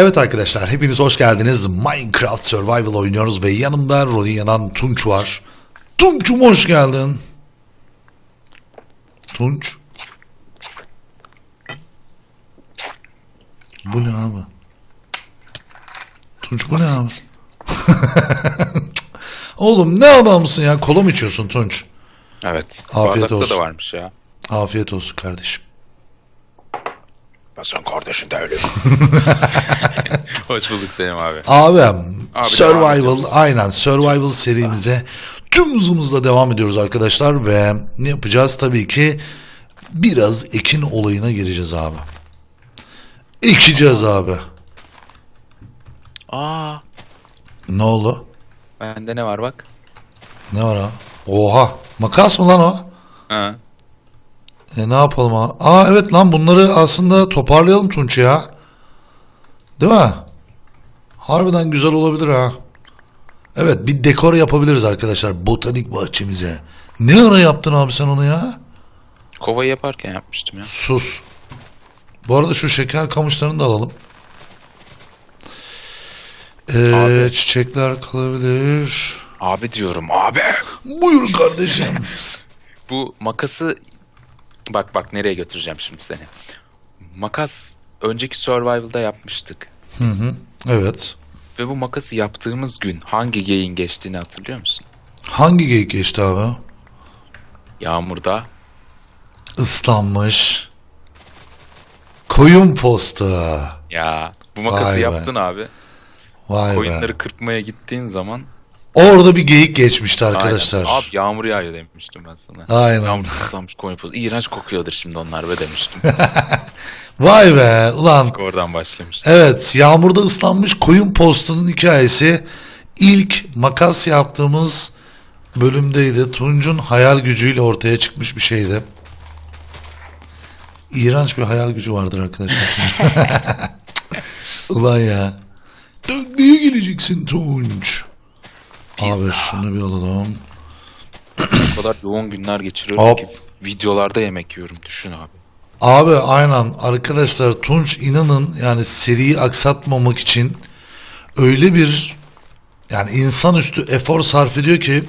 Evet arkadaşlar hepiniz hoş geldiniz. Minecraft Survival oynuyoruz ve yanımda Rodinya'dan Tunç var. Tunç'um hoş geldin. Tunç. Bu ne abi? Tunç bu ne abi? Oğlum ne adamsın ya? Kola mı içiyorsun Tunç? Evet. Afiyet Bardakta olsun. da varmış ya. Afiyet olsun kardeşim. Senin kardeşin değilim. Hoş bulduk Selim abi. Abi, devam Survival ediyoruz. aynen Survival serimize tüm hızımızla devam ediyoruz arkadaşlar ve ne yapacağız tabii ki biraz ekin olayına gireceğiz abi. Ekeceğiz abi. Aa, Ne oldu? bende ne var bak. Ne var abi? Oha makas mı lan o? Ha. E, ne yapalım abi? Aa evet lan bunları aslında toparlayalım Tunç ya. Değil mi? Harbiden güzel olabilir ha. Evet bir dekor yapabiliriz arkadaşlar botanik bahçemize. Ne ara yaptın abi sen onu ya? Kovayı yaparken yapmıştım ya. Sus. Bu arada şu şeker kamışlarını da alalım. Ee, Abi. çiçekler kalabilir. Abi diyorum abi. Buyur kardeşim. Bu makası bak bak nereye götüreceğim şimdi seni. Makas önceki Survival'da yapmıştık. Hı hı. Evet. Ve bu makası yaptığımız gün hangi geyin geçtiğini hatırlıyor musun? Hangi geyik geçti abi? Yağmurda. Islanmış. Koyun postu. Ya bu makası Vay be. yaptın abi. Vay be. Koyunları kırpmaya gittiğin zaman Orada bir geyik geçmişti arkadaşlar. Aynen. Abi yağmur yağıyor demiştim ben sana. Aynen. Yağmur ıslanmış koyun pozu. İğrenç kokuyordur şimdi onlar be demiştim. Vay be ulan. Oradan başlamıştım. Evet yağmurda ıslanmış koyun postunun hikayesi ilk makas yaptığımız bölümdeydi. Tunç'un hayal gücüyle ortaya çıkmış bir şeydi. İğrenç bir hayal gücü vardır arkadaşlar. ulan ya. Döndüğü geleceksin Tunç. Abi Pizza. şunu bir alalım. O kadar yoğun günler geçiriyorum Hop. ki videolarda yemek yiyorum. Düşün abi. Abi aynen arkadaşlar Tunç inanın yani seriyi aksatmamak için öyle bir yani insanüstü efor sarf ediyor ki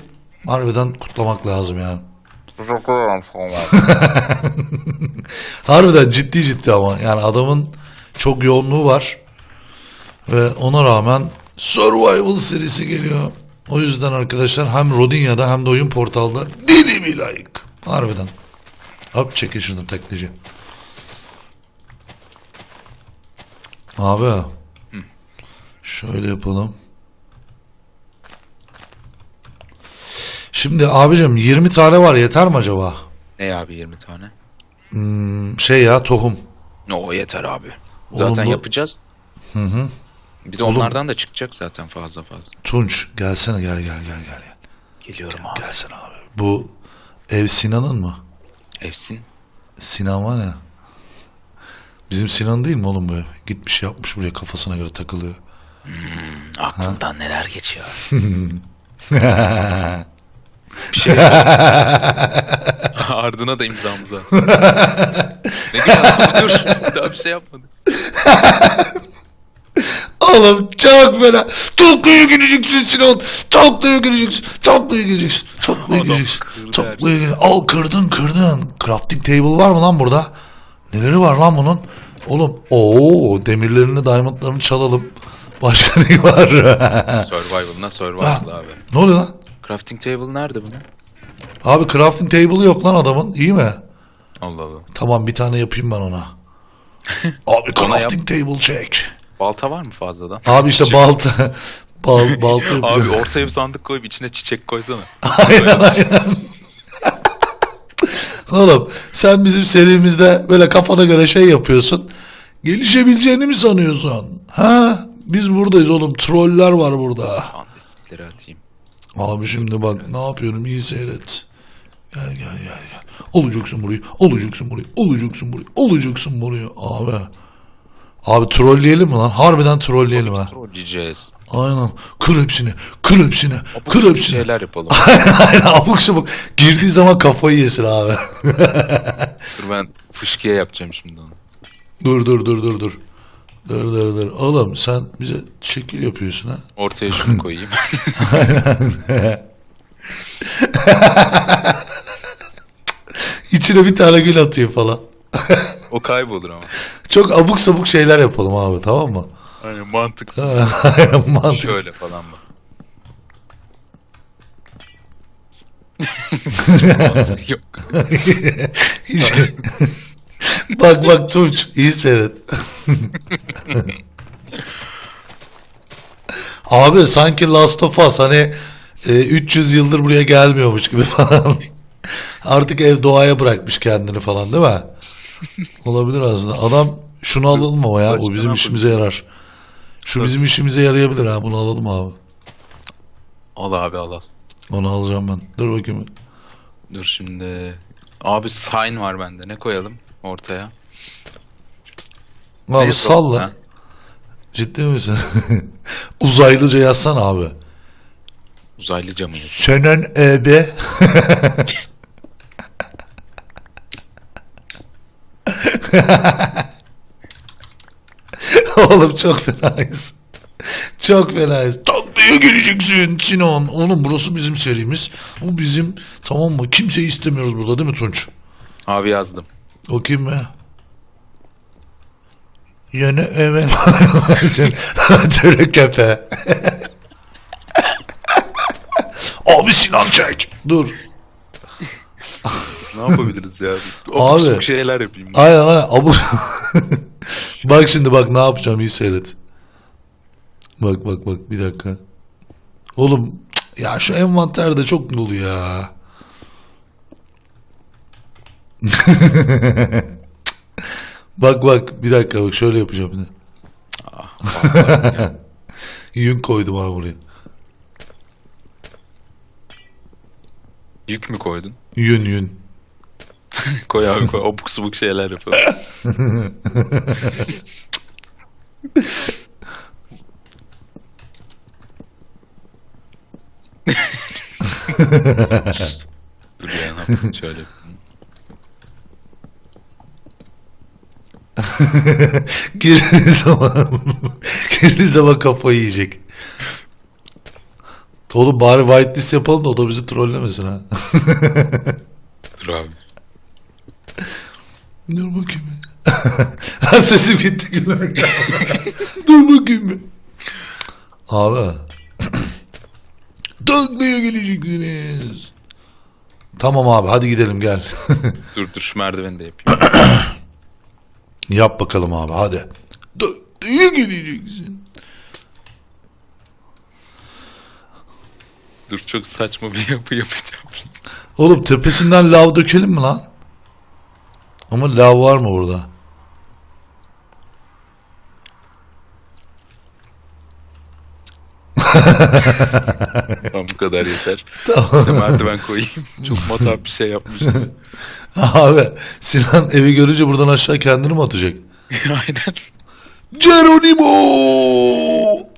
harbiden kutlamak lazım yani. Harbiden ciddi ciddi ama yani adamın çok yoğunluğu var ve ona rağmen Survival serisi geliyor. O yüzden arkadaşlar hem Rodinya'da hem de oyun portalda bir like. Harbiden. Hop çekil şunu tekneci. Abi. Şöyle yapalım. Şimdi abicim 20 tane var yeter mi acaba? ne abi 20 tane? Hmm, şey ya tohum. O yeter abi. Zaten bu- yapacağız. Hı hı. Bir de Oğlum- onlardan da çıkacak zaten fazla fazla. Tunç gelsene gel gel gel gel. Geliyorum abi. Gelsene abi. Bu ev Sinan'ın mı? Evsin. Sinan var ya. Bizim Sinan değil mi oğlum bu ev? Gitmiş yapmış buraya kafasına göre takılıyor. Aklından neler geçiyor. bir şey Ardına da imzamıza. ne diyorsun abi dur. Daha bir şey yapmadık. Oğlum çok fena. Topluya gireceksin Sinan. Topluya gireceksin. Topluya Adam gireceksin. kırdı Topluya gireceksin. Al kırdın kırdın. Crafting table var mı lan burada? Neleri var lan bunun? Oğlum ooo demirlerini diamondlarını çalalım. Başka ne var? Survival'ına survival abi. ne oluyor lan? Crafting table nerede bunun? Abi crafting table'ı yok lan adamın. İyi mi? Allah Allah. Tamam bir tane yapayım ben ona. Abi crafting table çek. Balta var mı fazladan? Abi işte balta. Bal, balta Abi ortaya bir sandık koyup içine çiçek koysana. Aynen aynen. Oğlum sen bizim serimizde böyle kafana göre şey yapıyorsun. Gelişebileceğini mi sanıyorsun? Ha? Biz buradayız oğlum. Troller var burada. Andesitleri atayım. Abi şimdi bak ne yapıyorum iyi seyret. Gel gel gel gel. Olacaksın burayı. Olacaksın burayı. Olacaksın burayı. Olacaksın burayı. Abi. Abi trolleyelim mi lan? Harbiden trolleyelim ha. Trolleyeceğiz. Aynen. Kır hepsini. Kır hepsini. Abuk Kır hepsini. şeyler yapalım. Aynen abuk sabuk. Girdiği zaman kafayı yesin abi. Dur ben fışkiye yapacağım şimdi onu. dur dur dur dur dur. Dur dur dur. Oğlum sen bize şekil yapıyorsun ha. Ortaya şunu koyayım. İçine bir tane gül atıyor falan. O kaybolur ama. Çok abuk sabuk şeyler yapalım abi tamam mı? Hani mantıksız. Mantıksız. Şöyle falan. Mantık yok. Bak bak Tunç iyi seyret. Abi sanki Last of Us hani e, 300 yıldır buraya gelmiyormuş gibi falan. Artık ev doğaya bırakmış kendini falan değil mi? Olabilir aslında. Adam şunu alalım ama ya o bizim işimize yarar. Şu bizim işimize yarayabilir ha bunu alalım abi. Al abi al al. Onu alacağım ben. Dur bakayım. Dur şimdi. Abi sign var bende. Ne koyalım ortaya? Abi Ne salla. ha? Ciddi misin? Uzaylıca yazsana abi. Uzaylıca mıyız? Senen ebe. Oğlum çok fenayız. Çok fenayız. Taklaya geleceksin Sinan. Oğlum burası bizim serimiz. Bu bizim tamam mı? Kimseyi istemiyoruz burada değil mi Tunç? Abi yazdım. O kim be? Yeni evet. Terekepe. Abi Sinan çek. Dur. Ne yapabiliriz ya? Abi. Abuk şeyler yapayım. Aynen aynen. Abu. bak şimdi bak ne yapacağım iyi seyret. Bak bak bak bir dakika. Oğlum ya şu envanterde çok dolu ya. bak bak bir dakika bak şöyle yapacağım. de. Ah, vallahi ya. Yün koydum abi buraya. Yük mü koydun? Yün yün. Koy abi koy. Abuk subuk şeyler yapalım. Dur ya ne yapayım şöyle. Girdiği zaman girdiği zaman kafayı yiyecek. Oğlum bari whitelist yapalım da o da bizi trollemesin ha. Dur abi. Dur bakayım. sesim gitti gülmekten. Dur bakayım. bir. Abi. Taklaya geleceksiniz. Tamam abi hadi gidelim gel. Dur dur şu merdiveni de yapayım. Yap bakalım abi hadi. Taklaya geleceksin. Dur çok saçma bir yapı yapacağım. Oğlum tepesinden lav dökelim mi lan? Ama lav var mı burada? Tamam bu kadar yeter. Tamam. Merdiven koyayım. Çok matah bir şey yapmıştım. Abi Sinan evi görünce buradan aşağı kendini mi atacak? Aynen. Geronimo!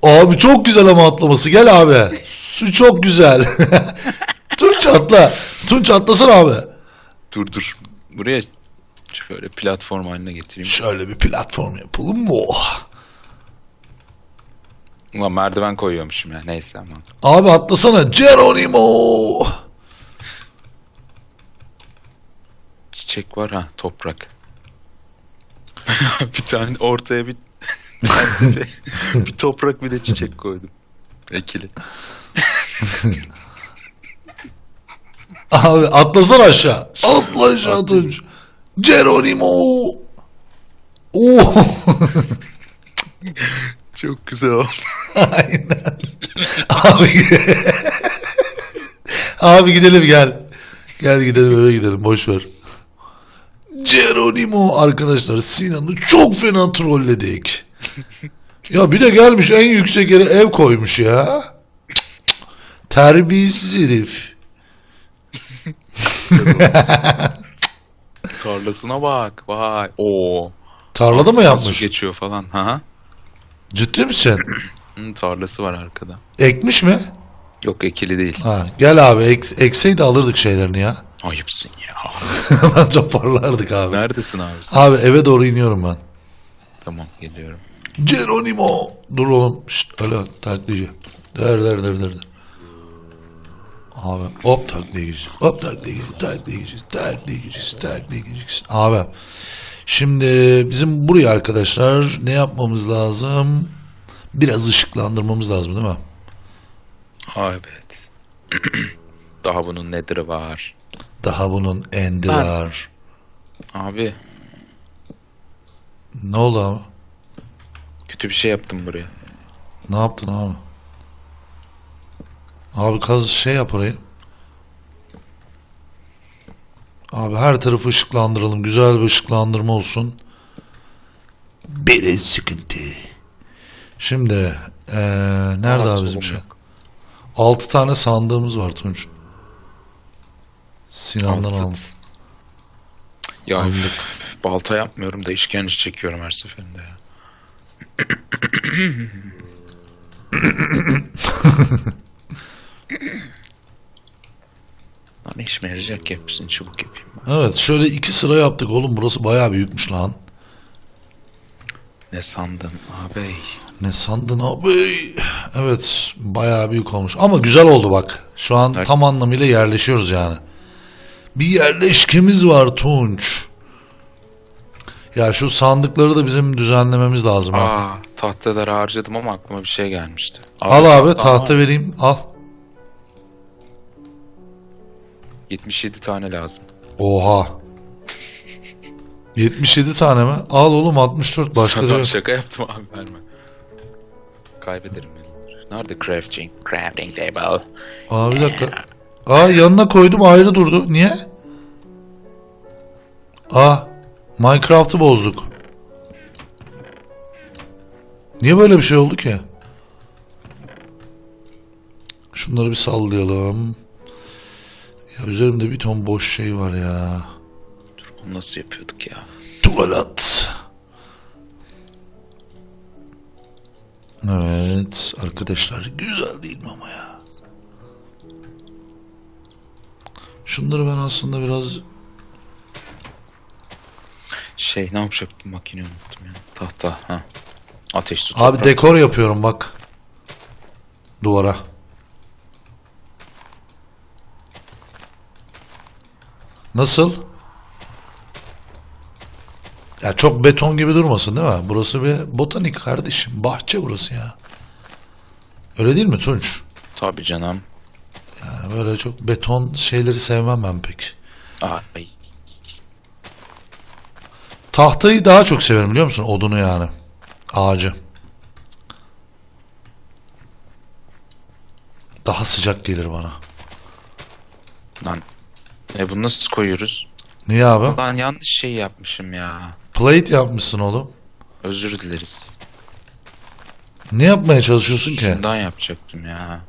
Abi çok güzel ama atlaması. Gel abi. Su çok güzel. Tunç atla. Tunç atlasana abi. Dur dur. Buraya şöyle platform haline getireyim. Şöyle bir platform yapalım mı? Oh. Ulan merdiven koyuyormuşum ya. Neyse ama. Abi atlasana. Geronimo! Çiçek var ha. Toprak. bir tane ortaya bir bir toprak bir de çiçek koydum. Ekili. Abi atlasana aşağı. Atla aşağı Tunç. Geronimo! Oh. Çok güzel oldu. Aynen. Abi, abi gidelim gel. Gel gidelim eve gidelim boş ver. Geronimo arkadaşlar Sinan'ı çok fena trolledik. ya bir de gelmiş en yüksek yere ev koymuş ya. Terbiyesiz herif. Tarlasına bak. Vay. Oo. Tarlada mı Altından yapmış? Su geçiyor falan. Ha. Ciddi misin? Hı, tarlası var arkada. Ekmiş mi? Yok ekili değil. Ha, gel abi ek, ekseydi alırdık şeylerini ya. Ayıpsın ya. Hemen toparlardık abi. Neredesin abi sen? Abi eve doğru iniyorum ben. Tamam geliyorum. Geronimo. Dur oğlum. Şşt, öyle taklitçi. Der der der der. der. Abi hop takliye gireceğiz. Hop takliye gireceğiz. Takliye gireceğiz. Takliye gireceğiz. Takliye gireceğiz. Abi şimdi bizim buraya arkadaşlar ne yapmamız lazım? Biraz ışıklandırmamız lazım değil mi? Aa, evet. Daha bunun nedir var? Daha bunun endi Ha. var. Abi Ne oldu abi? kötü bir şey yaptım buraya. Ne yaptın abi? Abi kaz şey yap orayı. Abi her tarafı ışıklandıralım. Güzel bir ışıklandırma olsun. Bir sıkıntı. Şimdi eee, nerede abi bizim şey? Altı tane sandığımız var Tunç. Sinan'dan Altı. aldım. Ya üf, balta yapmıyorum da işkence çekiyorum her seferinde ya. Lan işime yarayacak ki hepsini çabuk yapayım. ben. Evet şöyle iki sıra yaptık oğlum. Burası bayağı büyükmüş lan. Ne sandın ağabey? Ne sandın abi? Evet bayağı büyük olmuş. Ama güzel oldu bak. Şu an Evet. tam anlamıyla yerleşiyoruz yani. Bir yerleşkemiz var Tunç. Ya şu sandıkları da bizim düzenlememiz lazım. ha. Aa tahtaları harcadım ama aklıma bir şey gelmişti. Al abi tahta vereyim. Al. 77 tane lazım. Oha. 77 tane mi? Al oğlum 64 başka da Tamam, yok. şaka yaptım abi verme. Kaybederim ben. Nerede crafting? Crafting table. Aa bir dakika. Aa yanına koydum ayrı durdu. Niye? Aa Minecraft'ı bozduk. Niye böyle bir şey oldu ki? Şunları bir sallayalım. Ya üzerimde bir ton boş şey var ya. Dur onu nasıl yapıyorduk ya? Tuvalet. Evet arkadaşlar güzel değil mi ama ya? Şunları ben aslında biraz Şey ne yapacaktım makineyi unuttum ya. Tahta ha. Ateş su Abi toprak. dekor yapıyorum bak. Duvara. Nasıl? Ya çok beton gibi durmasın değil mi? Burası bir botanik kardeşim. Bahçe burası ya. Öyle değil mi Tunç? Tabii canım. Yani böyle çok beton şeyleri sevmem ben pek. Ay. Tahtayı daha çok severim biliyor musun? Odunu yani. Ağacı. Daha sıcak gelir bana. Lan. E bunu nasıl koyuyoruz? Niye abi? Lan yanlış şey yapmışım ya. Plate yapmışsın oğlum. Özür dileriz. Ne yapmaya çalışıyorsun ki? Şundan yapacaktım ya.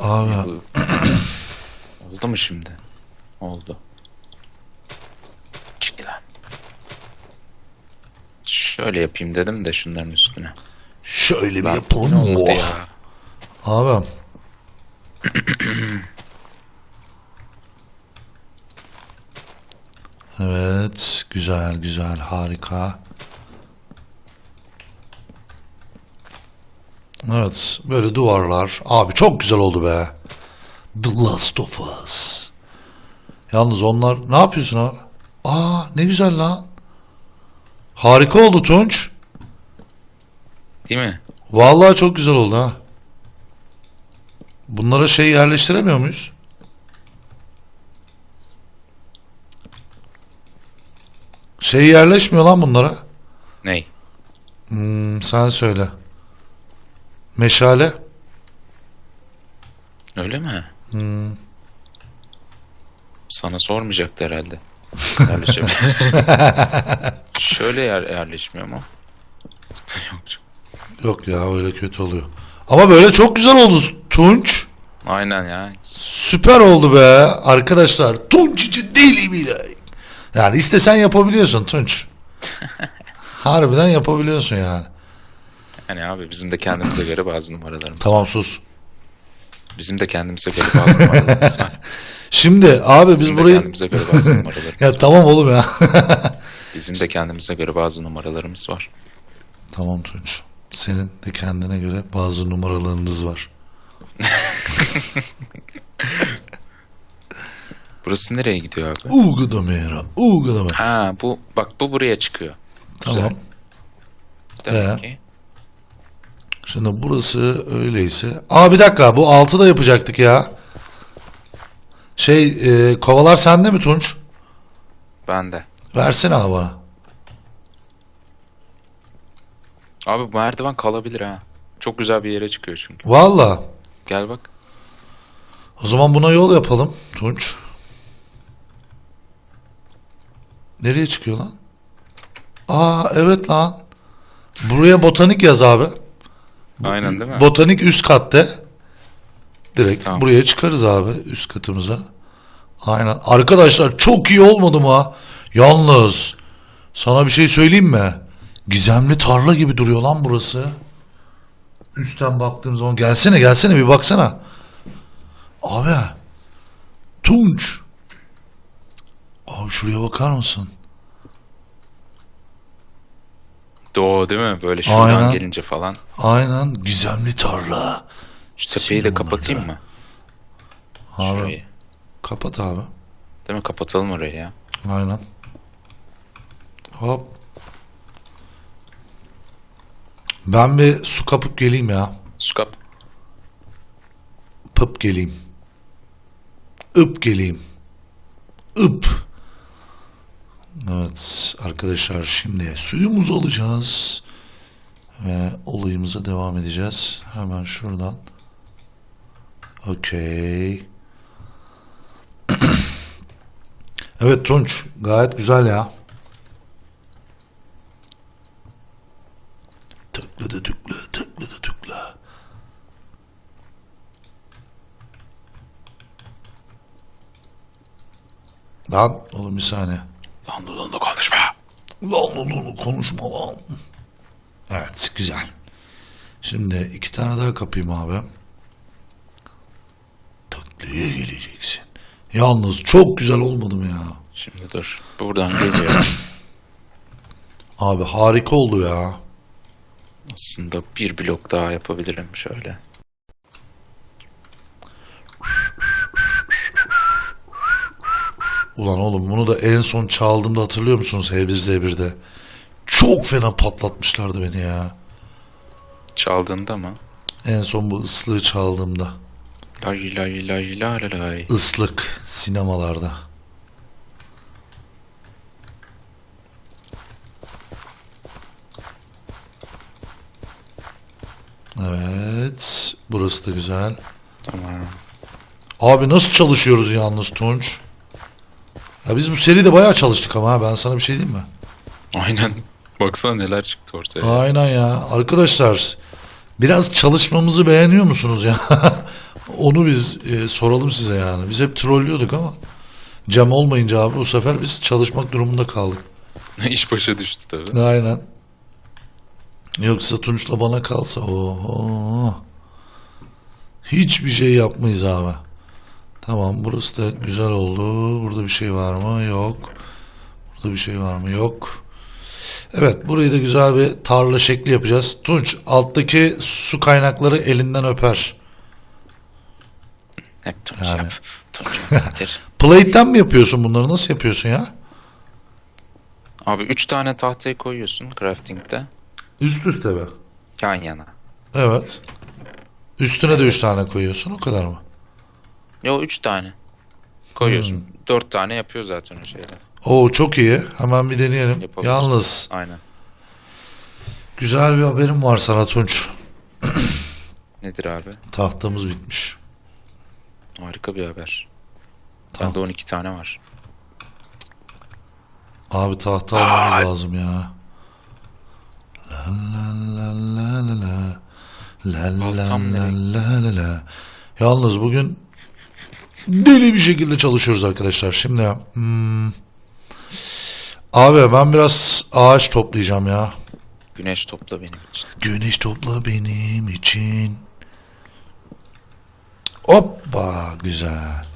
Abi Bu- Oldu mu şimdi? Oldu. Çık lan. Şöyle yapayım dedim de şunların üstüne. şöyle bir Lan yapalım ne mı? ya? Abi. evet, güzel güzel harika. Evet, böyle duvarlar. Abi çok güzel oldu be. The Last of Us. Yalnız onlar ne yapıyorsun abi? Aa ne güzel lan. Harika oldu Tunç. Değil mi? Vallahi çok güzel oldu ha. Bunlara şey yerleştiremiyor muyuz? Şey yerleşmiyor lan bunlara. Ney? Hmm, sen söyle. Meşale. Öyle mi? Hmm. Sana sormayacaktı herhalde. Şöyle yer, yerleşmiyor mu? Yok. Yok ya öyle kötü oluyor. Ama böyle çok güzel oldu Tunç. Aynen ya. Süper oldu be arkadaşlar. Tunç için deli bile. Yani istesen yapabiliyorsun Tunç. Harbiden yapabiliyorsun yani. Yani abi bizim de kendimize göre bazı numaralarımız var. Tamam sus. Bizim de kendimize göre bazı numaralarımız var. Şimdi abi biz Bizim de burayı... kendimize göre bazı numaralarımız Ya var. tamam oğlum ya. Bizim de kendimize göre bazı numaralarımız var. tamam Tunç. Senin de kendine göre bazı numaralarınız var. Burası nereye gidiyor abi? Uğgıdamera, uğgıdamera. Ha bu bak bu buraya çıkıyor. Tamam. Demek Ee? ki Şimdi burası öyleyse. Aa bir dakika bu altı da yapacaktık ya. Şey e, kovalar sende mi Tunç? bende. Versene abi bana. Abi bu merdiven kalabilir ha. Çok güzel bir yere çıkıyor çünkü. Valla. Gel bak. O zaman buna yol yapalım Tunç. Nereye çıkıyor lan? Aa evet lan. Buraya botanik yaz abi. Aynen değil mi? Botanik üst katta. Direkt Tamam. buraya çıkarız abi üst katımıza. Aynen. Arkadaşlar çok iyi olmadı mı? ha? Yalnız sana bir şey söyleyeyim mi? Gizemli tarla gibi duruyor lan burası. Üstten baktığım zaman gelsene gelsene bir baksana. Abi. Tunç. Abi şuraya bakar mısın? Doğu değil mi? Böyle şuradan Aynen. gelince falan. Aynen gizemli tarla. Şu tepeyi de Sinema kapatayım mı? Abi Şurayı. kapat abi. Değil mi? Kapatalım orayı ya. Aynen. Hop. Ben bir su kapıp geleyim ya. Su kap. Pıp geleyim. Ip geleyim. Ip. Evet arkadaşlar şimdi suyumuzu alacağız. Ve olayımıza devam edeceğiz. Hemen şuradan. Okey. evet Tunç gayet güzel ya. Tıklı tıklı da tıklı. Lan oğlum bir saniye. Lan da konuşma. Lan lan konuşma lan. Evet güzel. Şimdi iki tane daha kapayım abi. Tatlıya geleceksin. Yalnız çok güzel olmadı mı ya? Şimdi dur. Buradan geliyor. Abi harika oldu ya. Aslında bir blok daha yapabilirim şöyle. Ulan oğlum bunu da en son çaldığımda hatırlıyor musunuz H1Z1'de? Çok fena patlatmışlardı beni ya. Çaldığında mı? En son bu ıslığı çaldığımda. Lay lay lay lay lay. Islık sinemalarda. Evet. Burası da güzel. Tamam. Abi nasıl çalışıyoruz yalnız Tunç? Ya biz bu seride bayağı çalıştık ama ha, ben sana bir şey diyeyim mi? Aynen. Baksana neler çıktı ortaya. Aynen ya. Arkadaşlar biraz çalışmamızı beğeniyor musunuz ya? Onu biz e, soralım size yani. Biz hep trollüyorduk ama Cem olmayınca abi bu sefer biz çalışmak durumunda kaldık. İş başa düştü tabii. Aynen. Yoksa Tunç'la bana kalsa oho. Hiçbir şey yapmayız abi. Tamam burası da güzel oldu. Burada bir şey var mı? Yok. Burada bir şey var mı? Yok. Evet burayı da güzel bir tarla şekli yapacağız. Tunç alttaki su kaynakları elinden öper. Hep Tunç Yani. yap. Tunç nedir? Plate'ten mi yapıyorsun bunları? Nasıl yapıyorsun ya? Abi 3 tane tahtayı koyuyorsun crafting'de. Üst üste mi? Yan yana. Evet. Üstüne de üç tane koyuyorsun. O kadar mı? Yo 3 tane. Koyuyorsun. Hmm. 4 tane yapıyor zaten o şeyler. Oo çok iyi. Hemen bir deneyelim. Yalnız Aynen. güzel bir haberim var sana Tunç. Nedir abi? Tahtamız bitmiş. Harika bir haber. Tamam. Bende 12 tane var. Abi tahta almamız lazım ya. La la la la la la. La Baltam la la la la. Yalnız bugün deli bir şekilde çalışıyoruz arkadaşlar. Şimdi hmm, abi ben biraz ağaç toplayacağım ya. Güneş topla benim için. Güneş topla benim için. Hoppa güzel.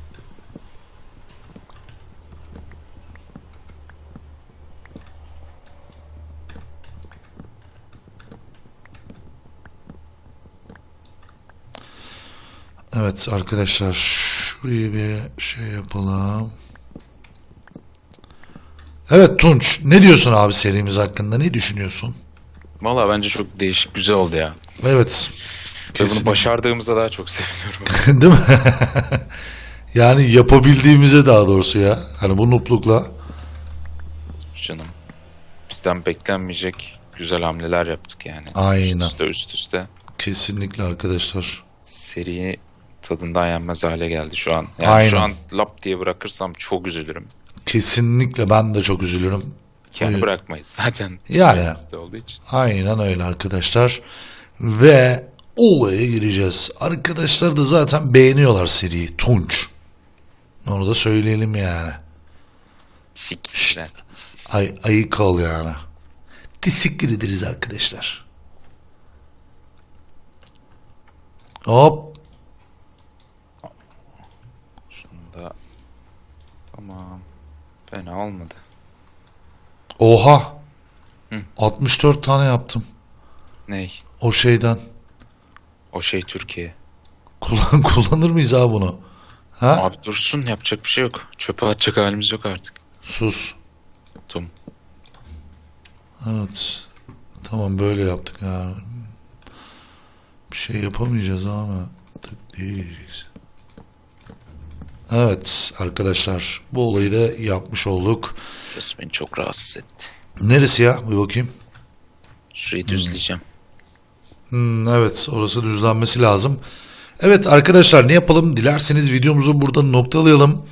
Evet arkadaşlar şuraya bir şey yapalım. Evet Tunç ne diyorsun abi serimiz hakkında ne düşünüyorsun? Valla bence çok değişik, güzel oldu ya. Evet. Ve Kesin. bunu başardığımızda daha çok seviniyorum. Değil mi? yani yapabildiğimize daha doğrusu ya. Hani bu nuplukla. Canım. Bizden beklenmeyecek güzel hamleler yaptık yani. Aynen. Üst üste üst üste. Kesinlikle arkadaşlar. Seri tadından yenmez hale geldi şu an. Yani Aynen. şu an lap diye bırakırsam çok üzülürüm. Kesinlikle ben de çok üzülürüm. Buyur. bırakmayız zaten. Yani. Olduğu için. Aynen öyle arkadaşlar. Ve olaya gireceğiz. Arkadaşlar da zaten beğeniyorlar seriyi. Tunç. Onu da söyleyelim yani. Siktir. Ay, ayık ol yani. Teşekkür ederiz arkadaşlar. Hop. Da... Tamam. Fena olmadı. Oha. Hı. 64 tane yaptım. Ney? O şeyden. O şey Türkiye. Kullan, kullanır mıyız abi bunu? Ha? Abi dursun yapacak bir şey yok. Çöpe atacak halimiz yok artık. Sus. Tum. Evet. Tamam böyle yaptık yani. Bir şey yapamayacağız ama tık diye gireceğiz. Evet arkadaşlar bu olayı da yapmış olduk. Şurası beni çok rahatsız etti. Neresi ya? Bir bakayım. Şurayı düzleyeceğim. Hmm, evet orası düzlenmesi lazım. Evet arkadaşlar ne yapalım? Dilerseniz videomuzu burada noktalayalım.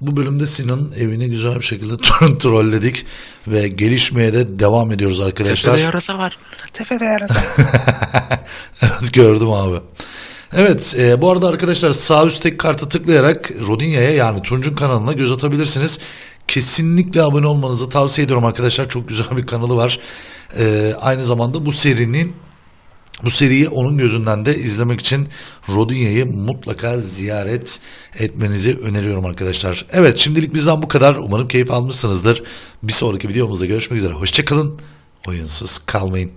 Bu bölümde Sinan'ın evini güzel bir şekilde trolledik ve gelişmeye de devam ediyoruz arkadaşlar. Tepede yarasa var. Tepede yarasa. Evet gördüm abi. Evet e, bu arada arkadaşlar sağ üstteki karta tıklayarak Rodinya'ya yani Tunç'un kanalına göz atabilirsiniz. Kesinlikle abone olmanızı tavsiye ediyorum arkadaşlar. Çok güzel bir kanalı var. E, aynı zamanda bu serinin bu seriyi onun gözünden de izlemek için Rodinya'yı mutlaka ziyaret etmenizi öneriyorum arkadaşlar. Evet şimdilik bizden bu kadar. Umarım keyif almışsınızdır. Bir sonraki videomuzda görüşmek üzere. Hoşçakalın. Oyunsuz kalmayın.